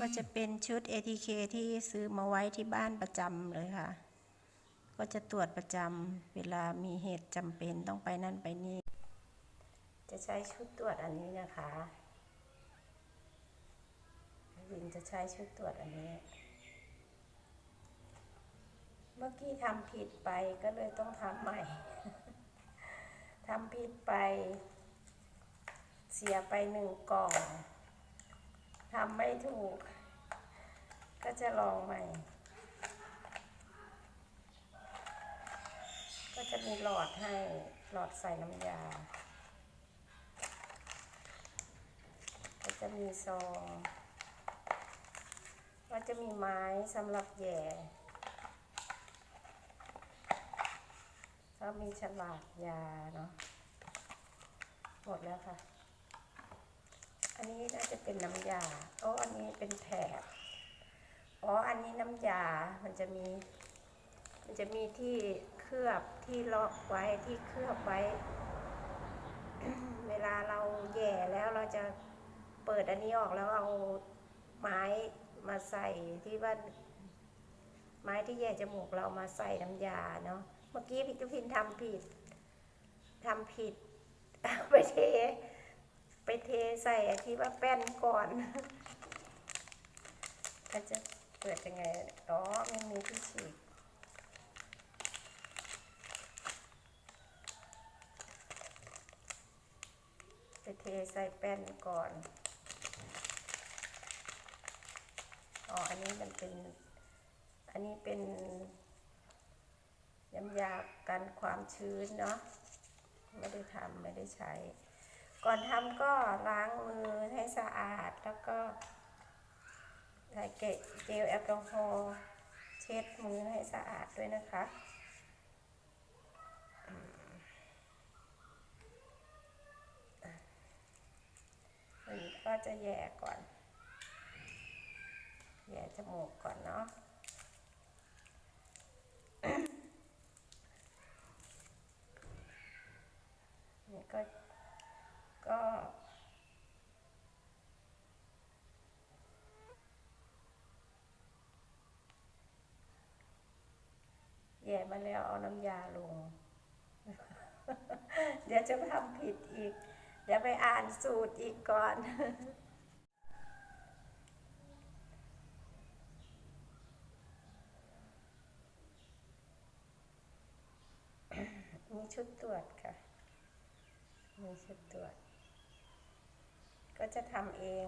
ก็จะเป็นชุด ATK ที่ซื้อมาไว้ที่บ้านประจำเลยค่ะ ก็จะตรวจประจำเวลามีเหตุจำเป็นต้องไปนั่นไปนี่ จะใช้ชุดตรวจอันนี้นะคะวินจะใช้ชุดตรวจอันนี้ เมื่อกี้ทำผิดไปก็เลยต้องทำใหม่ ทำผิดไป เสียไปหนึ่งกล่องทำไม่ถูก ก็จะลองใหม่ ก็จะมีหลอดให้หลอดใส่น้ำยา ก็จะมีซองก็จะมีไม้สำหรับแย่ก็มีฉลากยาเนาะหมดแล้วค่ะ อันนี้น่าจะเป็นน้ำยาโอ๋ออันนี้เป็นแถบ อ๋อ อันนี้น้ำยา มันจะมี มันจะมีที่เคลือบที่ล็อกไว้ที่เคลือบไว้ เวลาเราแย่แล้วเราจะเปิดอันนี้ออกแล้วเอาไม้มาใส่ที่ว่าไม้ที่แย่จมูกเรามาใส่น้ำยาเนาะ เมื่อกี้พี่ตุพินทำผิดทำผิด ไปเท ไปเทใส่ที่ว่าแป้นก่อนก็จะ ปิดยังไง อ๋อมันมีที่ฉีกไปเทใส่แป้นก่อน อ๋อ อันนี้มันเป็น อันนี้เป็นน้ำยากันความชื้นเนาะ ไม่ได้ทำไม่ได้ใช้ ก่อนทำก็ล้างมือให้สะอาดแล้วก็ ใส่เกะเจลแอลกอฮอล์เช็ดมือให้สะอาดด้วยนะคะอันนี้ก็จะแย่ก่อน แย่จมูกก่อนเนาะนี่ก็ แย่ มาแล้วเอาน้ำยาลง เดี๋ยวจะทำผิดอีก เดี๋ยวไปอ่านสูตรอีกก่อน มีชุดตรวจค่ะ มีชุดตรวจ ก็จะทำเอง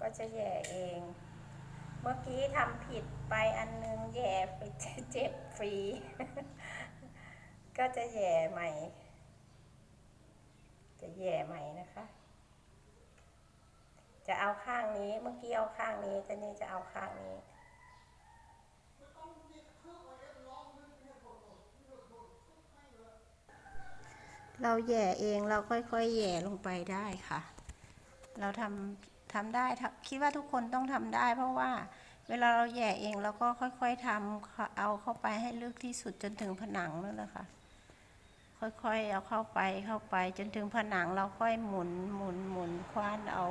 ก็จะแย่เอง มื่อกี้ทำผิดไปอันนึงแย่ไปเจ็บฟรี ก็จะแย่ใหม่ จะแย่ใหม่นะคะ จะเอาข้างนี้เมื่อกี้เอาข้างนี้แต่นี่จะเอาข้างนี้เราแย่เองเราค่อยๆแย่ลงไปได้ค่ะ เราทำ ทำได้คิดว่าทุกคนต้องทำได้ เพราะว่าเวลาเราแย่เองเราก็ค่อย ๆทำเอาเข้าไปให้ลึกที่สุดจนถึงผนังนั่นแหละค่ะค่อยๆเอาเข้าไปเข้าไปจนถึงผนังเราค่อยหมุนหมุนหมุนคว้านเอา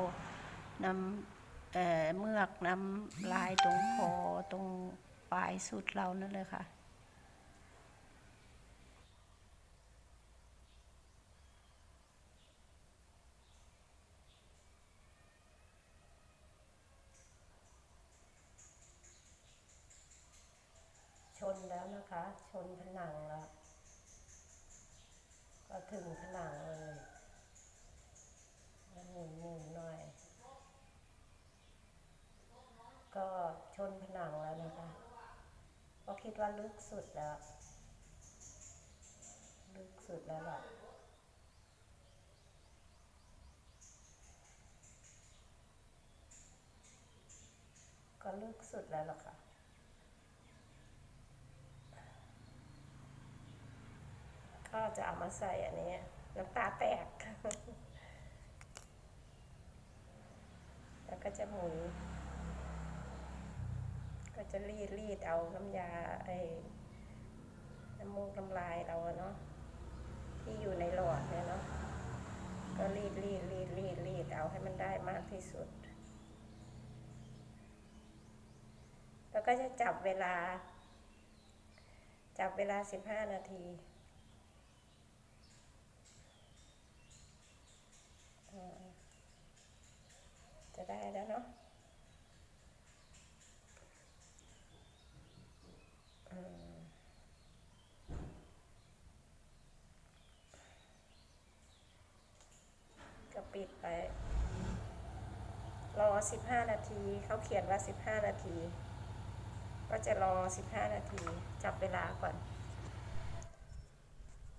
น้ำเอ่อเมือกน้ำลายตรงคอตรงปลายสุดเรานั่นเลยค่ะ นแล้วนะคะ ชนผนังแล้ว ก็ถึงผนังเลยหมุนหมุนหน่อย ก็ชนผนังแล้วนะคะก็คิดว่าลึกสุดแล้ว ลึกสุดแล้วล่ะก็ลึกสุดแล้วล่ะค่ะ ก็จะเอามาใส่อันนี้ น้ำตาแตก แล้วก็จะหมุน ก็จะรีดรีดเอาน้ำยาไอ้น้ำมูกน้ำลายเราเนาะที่อยู่ในหลอดเนี่ยเนาะก็รีดรีดรีดรีดรีดเอาให้มันได้มากที่สุด แล้วก็จะจับเวลา จับเวลาสิบห้านาที จะได้แล้วเนาะก็ปิดไป รอ 15 นาที เขาเขียนว่า 15 นาที ก็จะรอ 15 นาที จับเวลาก่อน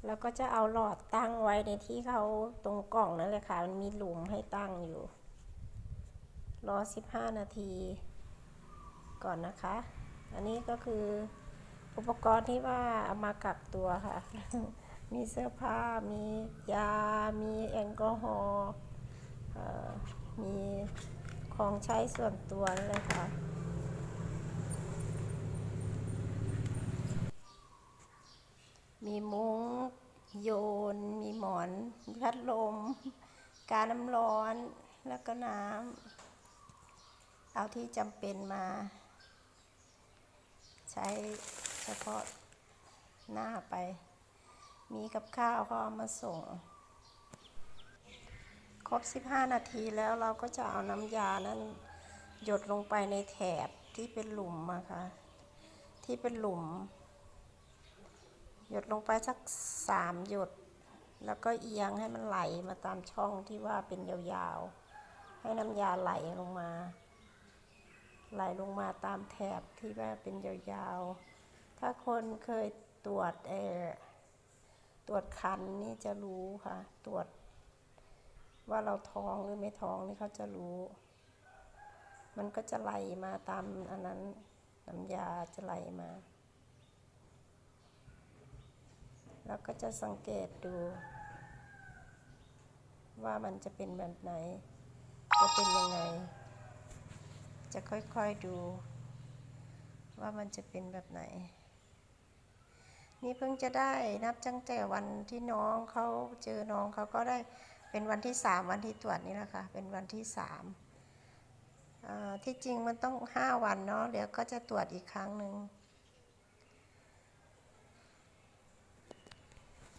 แล้วก็จะเอาหลอดตั้งไว้ในที่เขาตรงกล่องนั่นเลยค่ะ มันมีหลุมให้ตั้งอยู่ รอ 15 นาที ก่อนนะคะ อันนี้ก็คืออุปกรณ์ที่ว่าเอามากักตัวค่ะ มีเสื้อผ้า มียา มีแอลกอฮอล์มีของใช้ส่วนตัวนั่นเลยค่ะ มีมุ้งโยน มีหมอน มีพัดลม กาน้ำร้อน แล้วก็น้ำ เอาที่จำเป็นมา ใช้เฉพาะหน้าไป มีกับข้าวก็เอามาส่ง ครบ 15 นาทีแล้วเราก็จะเอาน้ำยานั้น หยดลงไปในแถบที่เป็นหลุมอะค่ะ ที่เป็นหลุม หยดลงไปสักสามหยด แล้วก็เอียงให้มันไหลมาตามช่องที่ว่าเป็นยาวๆ ให้น้ำยาไหลลงมา ไหลลงมาตามแถบที่ว่าเป็นยาวๆ ถ้าคนเคยตรวจเออตรวจคันนี่จะรู้ค่ะ ตรวจ ว่าเราท้องหรือไม่ท้องนี่เขาจะรู้ มันก็จะไหลมาตามอันนั้นน้ำยาจะไหลมา แล้วก็จะสังเกตดู ว่ามันจะเป็นแบบไหน จะเป็นยังไง จะค่อยๆดู ว่ามันจะเป็นแบบไหน นี่เพิ่งจะได้นับตั้งแต่วันที่น้องเขาเจอน้องเขาก็ได้เป็นวันที่สามวันที่ตรวจนี่แหละค่ะ เป็นวันที่สามที่จริงมันต้องห้าวันเนาะเดี๋ยวก็จะตรวจอีกครั้งหนึ่ง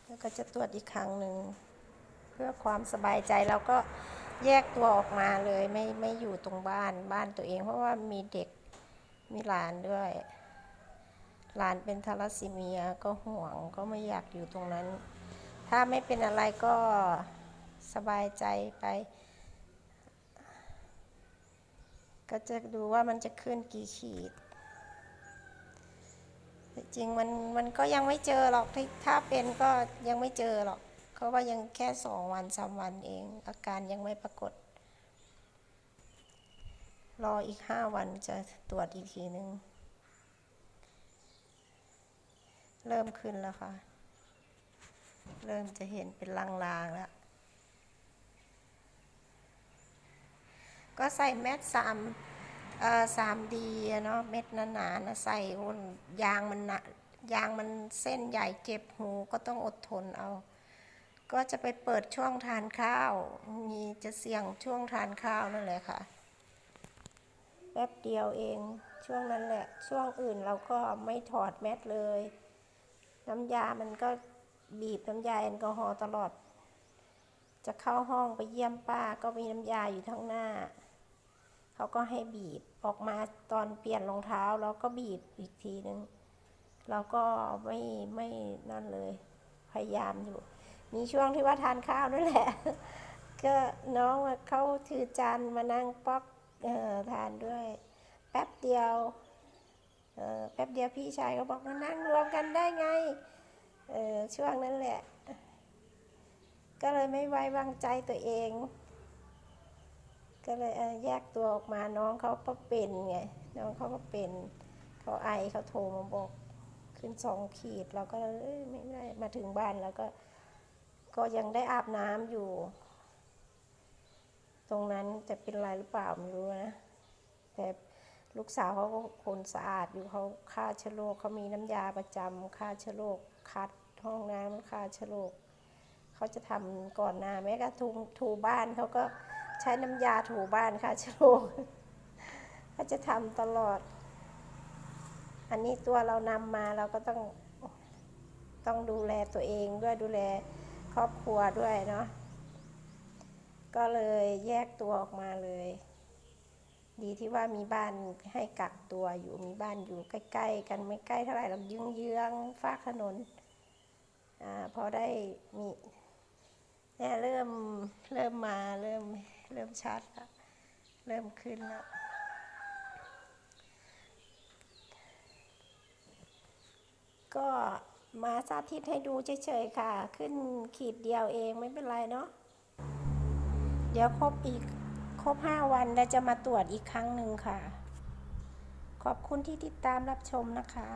แล้วก็จะตรวจอีกครั้งหนึ่ง เพื่อความสบายใจเราก็ แยกตัวออกมาเลยไม่ไม่อยู่ตรงบ้านบ้านตัวเอง เพราะว่ามีเด็กมีหลานด้วยหลานเป็นทาลัสซีเมียก็ห่วงก็ไม่อยากอยู่ตรงนั้น ถ้าไม่เป็นอะไรก็สบายใจไป ก็จะดูว่ามันจะขึ้นกี่ขีด จริงมันมันก็ยังไม่เจอหรอกถ้าเป็นก็ยังไม่เจอหรอก เขาว่ายังแค่สองวันสามวันเอง อาการยังไม่ปรากฏ รออีกห้าวันจะตรวจอีกทีหนึงเริ่มขึ้นแล้วค่ะ เริ่มจะเห็นเป็นลางๆแล้ว ก็ใส่แมสสามเอ่อสามดีเนาะเม็ดหนาๆนะใส่ยางมันหนะยางมันเส้นใหญ่เจ็บหูก็ต้องอดทนเอา ก็จะไปเปิดช่วงทานข้าว มีจะเสี่ยงช่วงทานข้าวนั่นแหละค่ะแป๊บเดียวเองช่วงนั้นแหละ ช่วงอื่นเราก็ไม่ถอดแมสเลย น้ำยามันก็บีบน้ำยาแอลกอฮอล์ตลอด จะเข้าห้องไปเยี่ยมป้าก็มีน้ำยาอยู่ทั้งหน้า เขาก็ให้บีบออกมาตอนเปลี่ยนรองเท้าแล้วก็บีบอีกทีนึงเราก็ไม่ไม่นั่นเลย พยายามอยู่ มีช่วงที่ว่าทานข้าวนั่นแหละ ก็น้องเขาถือจานมานั่งป๊อกทานด้วย แป๊บเดียวแป๊บเดียวพี่ชายก็บอกมานั่งรวมกันได้ไงช่วงนั้นแหละ ก็เลยไม่ไว้วางใจตัวเอง ก็เลยแยกตัวออกมาน้องเขาก็เป็นไงน้องเขาก็เป็นเขาไอเขาโทรมาบอก ขึ้นสองขีดเราก็เลยไม่ได้มาถึงบ้านแล้วก็ ก็ยังได้อาบน้ำอยู่ ตรงนั้นจะเป็นไรหรือเปล่าไม่รู้นะ แต่ลูกสาวเขาก็คนสะอาดอยู่เขาฆ่าเชื้อโรคเขามีน้ำยาประจำฆ่าเชื้อโรคคัดห้องน้ำฆ่าเชื้อโรคเขาจะทำก่อนหน้าแม้กระทั่งถูบ้านเขาก็ใช้น้ำยาถูบ้านฆ่าเชื้อโรคเขาจะทำตลอด อันนี้ตัวเรานำมาเราก็ต้องต้องดูแลตัวเองด้วยดูแล รอบครัวด้วยเนาะก็เลยแยกตัวออกมาเลย ดีที่ว่ามีบ้านให้กักตัวอยู่มีบ้านอยู่ใกล้ๆ กันไม่ใกล้เท่าไหร่เรายืงเยื้องๆฝากถนนอ่าพอได้มีเนี่ยเริ่มเริ่มมาเริ่มเริ่มชัดแล้วเริ่มขึ้นแล้วก็ มาสาธิตให้ดูเฉยๆค่ะ ขึ้นขีดเดียวเองไม่เป็นไรเนาะเดี๋ยวครบอีกครบห้าวันแล้วจะมาตรวจอีกครั้งหนึ่งค่ะ ขอบคุณที่ติดตามรับชมนะคะ